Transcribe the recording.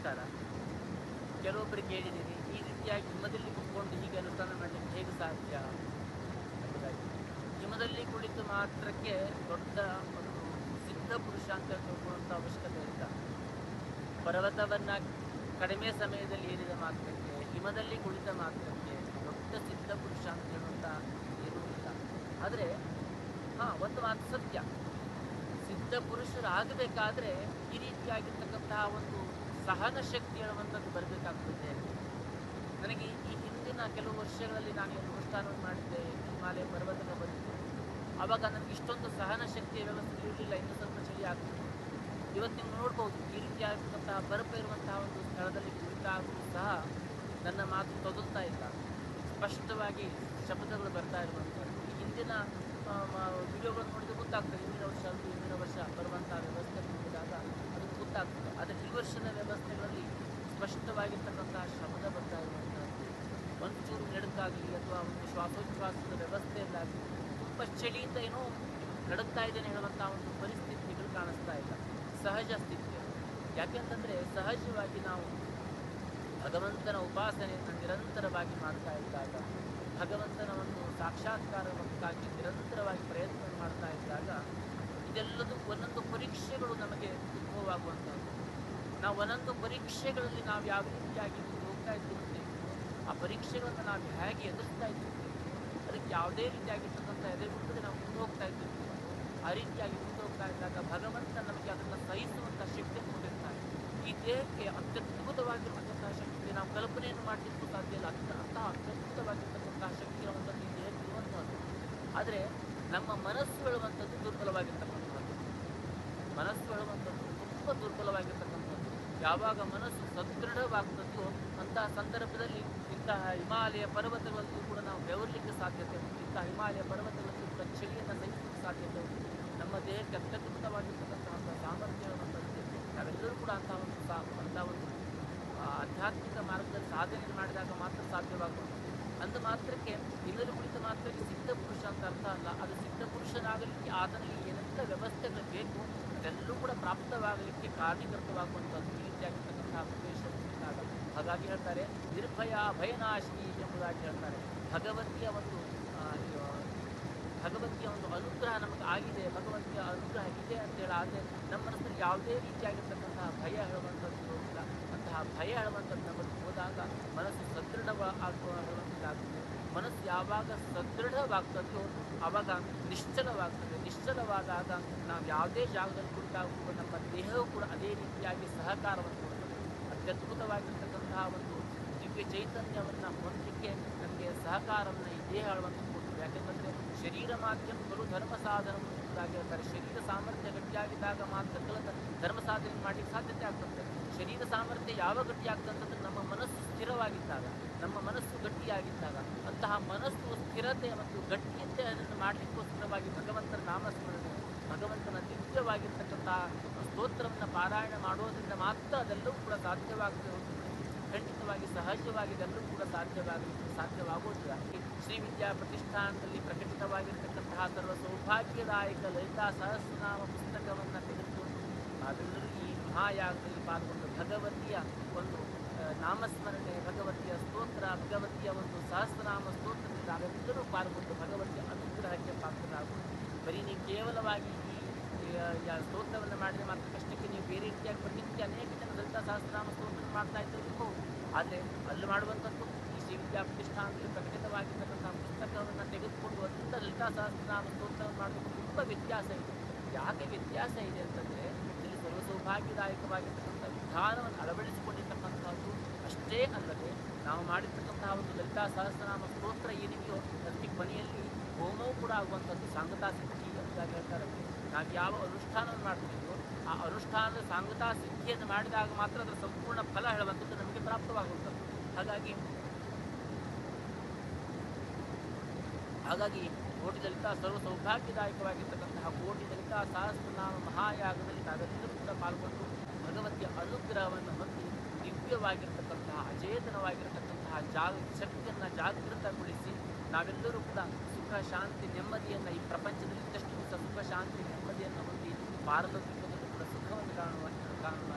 ನಮಸ್ಕಾರ. ಕೆಲವೊಬ್ಬರು ಕೇಳಿದ್ದೀರಿ, ಈ ರೀತಿಯಾಗಿ ಹಿಮದಲ್ಲಿ ಕುತ್ಕೊಂಡು ಹೀಗೆ ಅನುಷ್ಠಾನ ಮಾಡಲಿಕ್ಕೆ ಹೇಗೆ ಸಾಧ್ಯ? ಹಿಮದಲ್ಲಿ ಕುಳಿತು ಮಾತ್ರಕ್ಕೆ ದೊಡ್ಡ ಒಂದು ಸಿದ್ಧ ಪುರುಷ ಅಂತ ತಿಳ್ಕೊಳ್ಳುವಂಥ ಅವಶ್ಯಕತೆ ಇಲ್ಲ. ಪರ್ವತವನ್ನು ಕಡಿಮೆ ಸಮಯದಲ್ಲಿ ಏರಿದ ಮಾತ್ರಕ್ಕೆ, ಹಿಮದಲ್ಲಿ ಕುಳಿತ ಮಾತ್ರಕ್ಕೆ ದೊಡ್ಡ ಸಿದ್ಧ ಪುರುಷ ಅಂತ ಹೇಳುವಂಥ ಏನೂ ಇಲ್ಲ. ಆದರೆ, ಹಾಂ, ಒಂದು ಮಾತು ಸತ್ಯ. ಸಿದ್ಧ ಪುರುಷರಾಗಬೇಕಾದ್ರೆ ಈ ರೀತಿಯಾಗಿರ್ತಕ್ಕಂತಹ ಒಂದು ಸಹನ ಶಕ್ತಿ ಹೇಳುವಂಥದ್ದು ಬರಬೇಕಾಗ್ತದೆ. ನನಗೆ ಈ ಹಿಂದಿನ ಕೆಲವು ವರ್ಷಗಳಲ್ಲಿ ನಾನು ಅನುಷ್ಠಾನವನ್ನು ಮಾಡಿದ್ದೆ, ಹಿಮಾಲಯ ಪರ್ವತಕ್ಕೆ ಬಂದಿದ್ದೆ ಆವಾಗ ನನಗೆ ಇಷ್ಟೊಂದು ಸಹನ ಶಕ್ತಿಯ ವ್ಯವಸ್ಥೆ ಇರಲಿಲ್ಲ, ಇನ್ನೂ ಸ್ವಲ್ಪ ಚಳಿ ಆಗ್ತದೆ ಇವತ್ತು ನೀವು ನೋಡ್ಬೋದು, ಈ ರೀತಿ ರೀತಿಯಾಗಿರ್ತಕ್ಕಂತಹ ಬರಪ ಇರುವಂತಹ ಒಂದು ಸ್ಥಳದಲ್ಲಿ ಕುಳಿತಾಗಲೂ ಸಹ ನನ್ನ ಮಾತು ತೊದಲ್ತಾ ಇಲ್ಲ. ಸ್ಪಷ್ಟವಾಗಿ ಶಬ್ದಗಳು ಬರ್ತಾ ಇರುವಂಥದ್ದು. ಹಿಂದಿನ ವಿಡಿಯೋಗಳನ್ನು ನೋಡಿದ್ರೆ ಗೊತ್ತಾಗ್ತದೆ, ಹಿಂದಿನ ವರ್ಷ ಅಲ್ಲೂ ಹಿಂದಿನ ವರ್ಷ ಬರುವಂತಹ ವ್ಯವಸ್ಥೆ ನೋಡಿದಾಗ ಅದು ಗೊತ್ತಾಗ್ತದೆ ಆದರೆ ಈ ವರ್ಷದ ವ್ಯವಸ್ಥೆಗಳಲ್ಲಿ ಸ್ಪಷ್ಟವಾಗಿರ್ತಕ್ಕಂತಹ ಶಬ್ದ ಬರ್ತಾ ಇರುವಂಥದ್ದು ಒಂಚೂರು ನಡುಕಾಗಲಿ ಅಥವಾ ಒಂದು ಶ್ವಾಸೋಚ್ಛ್ವಾಸದ ವ್ಯವಸ್ಥೆಯಲ್ಲಾಗಲಿ ತುಂಬ ಚಳಿಯಿಂದ ಏನೋ ನಡುಗ್ತಾ ಇದ್ದೇನೆ ಹೇಳುವಂಥ ಒಂದು ಪರಿಸ್ಥಿತಿಗಳು ಕಾಣಿಸ್ತಾ ಇಲ್ಲ ಸಹಜ ಸ್ಥಿತಿ. ಯಾಕೆಂತಂದರೆ ಸಹಜವಾಗಿ ನಾವು ಭಗವಂತನ ಉಪಾಸನೆಯನ್ನು ನಿರಂತರವಾಗಿ ಮಾಡ್ತಾ ಇದ್ದಾಗ ಭಗವಂತನ ಒಂದು ಸಾಕ್ಷಾತ್ಕಾರಕ್ಕಾಗಿ ನಿರಂತರವಾಗಿ ಪ್ರಯತ್ನ ಮಾಡ್ತಾ ಇದ್ದಾಗ ಇದೆಲ್ಲದೂ ಒಂದೊಂದು ಪರೀಕ್ಷೆಗಳು ನಮಗೆ ಉದ್ಭವವಾಗುವಂಥದ್ದು ನಾವು ಒಂದೊಂದು ಪರೀಕ್ಷೆಗಳಲ್ಲಿ ನಾವು ಯಾವ ರೀತಿಯಾಗಿ ಹೋಗ್ತಾ ಇದ್ದೀವಿ ಆ ಪರೀಕ್ಷೆಗಳನ್ನು ನಾವು ಹೇಗೆ ಎದುರಿಸ್ತಾ ಇದ್ದೀವಿ ಅದಕ್ಕೆ ಯಾವುದೇ ರೀತಿಯಾಗಿರ್ತಕ್ಕಂಥ ಎದುರುತ್ತದೆ ನಾವು ಮುಂದೆ ಹೋಗ್ತಾ ಇದ್ದೀವಿ ಆ ರೀತಿಯಾಗಿ ಮುಂದೆ ಹೋಗ್ತಾ ಇದ್ದಾಗ ಭಗವಂತ ನಮಗೆ ಅದನ್ನು ಸಹಿಸುವಂಥ ಶಕ್ತಿ ಕೊಟ್ಟಿರ್ತಾನೆ. ಈ ದೇಹಕ್ಕೆ ಅತ್ಯದ್ಭುತವಾಗಿರ್ತಕ್ಕಂಥ ಶಕ್ತಿ, ನಾವು ಕಲ್ಪನೆಯನ್ನು ಮಾಡಲಿಕ್ಕೂ ಸಾಧ್ಯ ಇಲ್ಲ. ಅಂತ ಅಂತಹ ಅತ್ಯದ್ಭುತವಾಗಿರ್ತಕ್ಕಂತಹ ಶಕ್ತಿ ಇರುವಂಥದ್ದು ಈ ದೇಹಕ್ಕೆ ಇರುವಂಥದ್ದು. ಆದರೆ ನಮ್ಮ ಮನಸ್ಸು ಹೇಳುವಂಥದ್ದು ದುರ್ಬಲವಾಗಿರ್ತಕ್ಕಂಥದ್ದು. ಮನಸ್ಸು ಹೇಳುವಂಥದ್ದು ತುಂಬ ದುರ್ಬಲವಾಗಿರ್ತಕ್ಕಂಥದ್ದು. ಯಾವಾಗ ಮನಸ್ಸು ಸದೃಢವಾಗ್ತದೋ ಅಂತಹ ಸಂದರ್ಭದಲ್ಲಿ ಇಂತಹ ಹಿಮಾಲಯ ಪರ್ವತಗಳಲ್ಲೂ ಕೂಡ ನಾವು ಬೆವರಲಿಕ್ಕೆ ಸಾಧ್ಯತೆ ಉಂಟು. ಇಂತಹ ಹಿಮಾಲಯ ಪರ್ವತಗಳಲ್ಲೂ ಕೂಡ ಚಳಿಯನ್ನು ಸಾಧ್ಯತೆ ಉಂಟು. ನಮ್ಮ ದೇಹಕ್ಕೆ ಅತ್ಯದ್ಭುತವಾಗಿರ್ತಕ್ಕಂತಹ ಒಂದು ಸಾಮರ್ಥ್ಯ ಅನ್ನುವಂಥದ್ದು ನಾವೆಲ್ಲರೂ ಕೂಡ ಅಂತಹ ಒಂದು ಸಾ ಅಂತಹ ಒಂದು ಆಧ್ಯಾತ್ಮಿಕ ಮಾರ್ಗದಲ್ಲಿ ಸಾಧನೆ ಮಾಡಿದಾಗ ಮಾತ್ರ ಸಾಧ್ಯವಾಗುವುದು. ಅಂದ ಮಾತ್ರಕ್ಕೆ ಎಲ್ಲರೂ ಕುಳಿತ ಮಾತ್ರಕ್ಕೆ ಸಿದ್ಧ ಪುರುಷ ಅಂತ ಅರ್ಥ ಅಲ್ಲ. ಅದು ಸಿದ್ಧ ಪುರುಷನಾಗಲಿಕ್ಕೆ ಆತನಿಗೆ ಏನೆಲ್ಲ ವ್ಯವಸ್ಥೆಗಳು ಬೇಕು ಅದೆಲ್ಲರೂ ಕೂಡ ಪ್ರಾಪ್ತವಾಗಲಿಕ್ಕೆ ಕಾರಣೀಕೃತವಾಗುವಂಥದ್ದು. ಈ ರೀತಿಯಾಗಿರ್ತಕ್ಕಂತಹ ಪ್ರದೇಶ ಇದ್ದಾಗ ಹಾಗಾಗಿ ಹೇಳ್ತಾರೆ, ನಿರ್ಭಯ ಭಯನಾಶಿನಿ ಎಂಬುದಾಗಿ ಹೇಳ್ತಾರೆ. ಭಗವಂತಿಯ ಒಂದು ಭಗವಂತಿಯ ಒಂದು ಅನುಗ್ರಹ ನಮಗೆ ಆಗಿದೆ, ಭಗವಂತಿಯ ಅನುಗ್ರಹ ಇದೆ ಅಂತ ಆದರೆ ನಮ್ಮ ಮನಸ್ಸಲ್ಲಿ ಯಾವುದೇ ರೀತಿಯಾಗಿರ್ತಕ್ಕಂತಹ ಭಯ ಹೇಳುವಂಥದ್ದು ಇಲ್ಲ. ಅಂತಹ ಭಯ ಹೇಳುವಂಥದ್ದು ನಮ್ಮಲ್ಲಿ ಹೋದಾಗ ಮನಸ್ಸು ಸದೃಢವ ಆಗುವ ಮನಸ್ಸು ಯಾವಾಗ ಸದೃಢವಾಗ್ತದೋ ಆವಾಗ ನಿಶ್ಚಲವಾಗ್ತದೆ. ನಿಶ್ಚಲವಾದಾಗ ನಾವು ಯಾವುದೇ ಜಾಗದಲ್ಲಿ ಕುಳಿತಾಗ ನಮ್ಮ ದೇಹವು ಕೂಡ ಅದೇ ರೀತಿಯಾಗಿ ಸಹಕಾರವನ್ನು ಕೊಡ್ತದೆ ಅತ್ಯದ್ಭುತವಾಗಿರ್ತಕ್ಕಂತಹ ಒಂದು ದಿವ್ಯ ಚೈತನ್ಯವನ್ನು ಹೊಂದಲಿಕ್ಕೆ ನಮಗೆ ಸಹಕಾರವನ್ನು ಈ ದೇಹ ಕೊಡ್ತದೆ ಯಾಕೆಂದರೆ ಶರೀರ ಮಾಧ್ಯಮ ಬಲು ಧರ್ಮ ಸಾಧನ ಎಂಬುದಾಗಿ ಹೇಳ್ತಾರೆ. ಶರೀರ ಸಾಮರ್ಥ್ಯ ಗಟ್ಟಿಯಾಗಿದ್ದಾಗ ಮಾತ್ರ ಧರ್ಮ ಸಾಧನೆ ಮಾಡಲಿಕ್ಕೆ ಸಾಧ್ಯತೆ ಆಗ್ತದೆ. ಶರೀರ ಸಾಮರ್ಥ್ಯ ಯಾವ ಗಟ್ಟಿಯಾಗ್ತದೆ ಅಂತಂದ್ರೆ ನಮ್ಮ ಮನಸ್ಸು ಸ್ಥಿರವಾಗಿದ್ದಾಗ, ನಮ್ಮ ಮನಸ್ಸು ಗಟ್ಟಿಯಾಗಿದ್ದಾಗ, ಅಂತಹ ಮನಸ್ಸು ಸ್ಥಿರತೆ ಮತ್ತು ಗಟ್ಟಿಯತೆಯನ್ನು ಮಾಡಲಿಕ್ಕೋಸ್ಕರವಾಗಿ ಭಗವಂತನ ನಾಮಸ್ಮರಣೆ, ಭಗವಂತನ ದಿವ್ಯವಾಗಿರ್ತಕ್ಕಂತಹ ಸ್ತೋತ್ರವನ್ನು ಪಾರಾಯಣ ಮಾಡೋದರಿಂದ ಮಾತ್ರ ಅದೆಲ್ಲವೂ ಕೂಡ ಸಾಧ್ಯವಾಗುತ್ತೆ ಖಂಡಿತವಾಗಿ ಸಹಜವಾಗಿ ಇದೆಲ್ಲವೂ ಕೂಡ ಸಾಧ್ಯವಾಗಲಿಕ್ಕೆ ಸಾಧ್ಯವಾಗುವುದಿಲ್ಲ ಶ್ರೀ ವಿದ್ಯಾ ಪ್ರತಿಷ್ಠಾನದಲ್ಲಿ ಪ್ರಕಟಿತವಾಗಿರ್ತಕ್ಕಂತಹ ಸರ್ವ ಸೌಭಾಗ್ಯದಾಯಕ ಲಲಿತಾ ಸಹಸ್ರನಾಮ ಪುಸ್ತಕವನ್ನು ತೆಗೆದುಕೊಂಡು ಅದೆಲ್ಲರೂ ಈ ಮಹಾಯಾಗದಲ್ಲಿ ಪಾಲ್ಗೊಂಡು ಭಗವತಿಯ ಒಂದು ಆ, ನಾಮಸ್ಮರಣೆ ಭಗವತಿಯ ಸ್ತೋತ್ರ ಭಗವತಿಯ ಒಂದು ಸಹಸ್ರನಾಮ ಸ್ತೋತ್ರದಿಂದ ನಾವೆಲ್ಲರೂ ಪಾಲ್ಗೊಂಡು ಭಗವಂತನ ಅನುಗ್ರಹಕ್ಕೆ ಪಾತ್ರರಾಗುವುದು ಬರೀ ನೀವು ಕೇವಲವಾಗಿ ಈ ಸ್ತೋತ್ರವನ್ನು ಮಾಡಿದರೆ ಮಾತ್ರ ಕಷ್ಟಕ್ಕೆ ನೀವು ಬೇರೆ ರೀತಿಯಾಗಿ ಪ್ರತಿನಿತ್ಯ ಅನೇಕ ಜನ ದಲಿತ ಸಹಸ್ರನಾಮ ಸ್ತೋತ್ರ ಮಾಡ್ತಾ ಇದ್ದರೂ ಆದರೆ ಅಲ್ಲಿ ಮಾಡುವಂಥದ್ದು ಈ ಶ್ರೀ ವಿದ್ಯಾ ಪ್ರತಿಷ್ಠಾನದಲ್ಲಿ ಪ್ರಕಟಿತವಾಗಿರ್ತಕ್ಕಂಥ ಪುಸ್ತಕವನ್ನು ತೆಗೆದುಕೊಂಡು ಅದರಿಂದ ಲಲಿತಾ ಸಹಸ್ರನಾಮ ಸ್ತೋತ್ರವನ್ನು ಮಾಡೋದಕ್ಕೆ ತುಂಬ ವ್ಯತ್ಯಾಸ ಇದೆ. ಯಾಕೆ ವ್ಯತ್ಯಾಸ ಇದೆ ಅಂತಂದರೆ ಇಲ್ಲಿ ಸರ್ವ ಸೌಭಾಗ್ಯದಾಯಕವಾಗಿರ್ತಕ್ಕಂಥ ವಿಧಾನವನ್ನು ಅಳವಡಿಸಿಕೊಂಡಿರ್ತಕ್ಕಂಥದ್ದು ಅಷ್ಟೇ ಅಲ್ಲದೆ ನಾವು ಮಾಡಿರ್ತಕ್ಕಂತಹ ಒಂದು ಲಲಿತಾ ಸಹಸ್ರನಾಮ ಸ್ತೋತ್ರ ಏನಿದೆಯೋ, ಅದಕ್ಕೆ ಕೊನೆಯಲ್ಲಿ ಹೋಮವೂ ಕೂಡ ಆಗುವಂಥದ್ದು ಸಾಂಗತಾ ಸಿದ್ಧಿ ಅಂತ ಹೇಳ್ತಾರೆ. ನಾವು ಯಾವ ಅನುಷ್ಠಾನವನ್ನು ಮಾಡ್ತೀವೋ ಆ ಅನುಷ್ಠಾನದ ಸಾಂಗತಾ ಸಿದ್ಧಿಯನ್ನು ಮಾಡಿದಾಗ ಮಾತ್ರ ಅದರ ಸಂಪೂರ್ಣ ಫಲ ಹೇಳುವಂಥದ್ದು ನಮಗೆ ಪ್ರಾಪ್ತವಾಗುವಂಥದ್ದು. ಹಾಗಾಗಿ ಹಾಗಾಗಿ ಕೋಟಿ ದಲಿತ ಸರ್ವ ಸೌಭಾಗ್ಯದಾಯಕವಾಗಿರ್ತಕ್ಕಂತಹ ಕೋಟಿ ದಲಿತ ಸಹಸ್ರನಾಮ ಮಹಾಯಾಗದಲ್ಲಿ ನಾವೆಲ್ಲರೂ ಕೂಡ ಪಾಲ್ಗೊಂಡು ಭಗವತಿಯ ಅನುಗ್ರಹವನ್ನು ಹೊಂದಿ ದಿವ್ಯವಾಗಿರ್ತಕ್ಕಂತಹ ಅಚೇತನವಾಗಿರ್ತಕ್ಕಂತಹ ಜಾಗ, ಶಕ್ತಿಯನ್ನು ಜಾಗೃತಗೊಳಿಸಿ ನಾವೆಲ್ಲರೂ ಕೂಡ ಸುಖ, ಶಾಂತಿ, ನೆಮ್ಮದಿಯನ್ನು ಈ ಪ್ರಪಂಚದಲ್ಲಿ ಇದ್ದಷ್ಟು ಸುಖ, ಶಾಂತಿ, ನೆಮ್ಮದಿಯನ್ನು ಹೊಂದಿ ಪಾರಲೌಕಿಕದಲ್ಲೂ ಕೂಡ ಸುಖವನ್ನು ಕಾಣುವ ಕಾಣುವ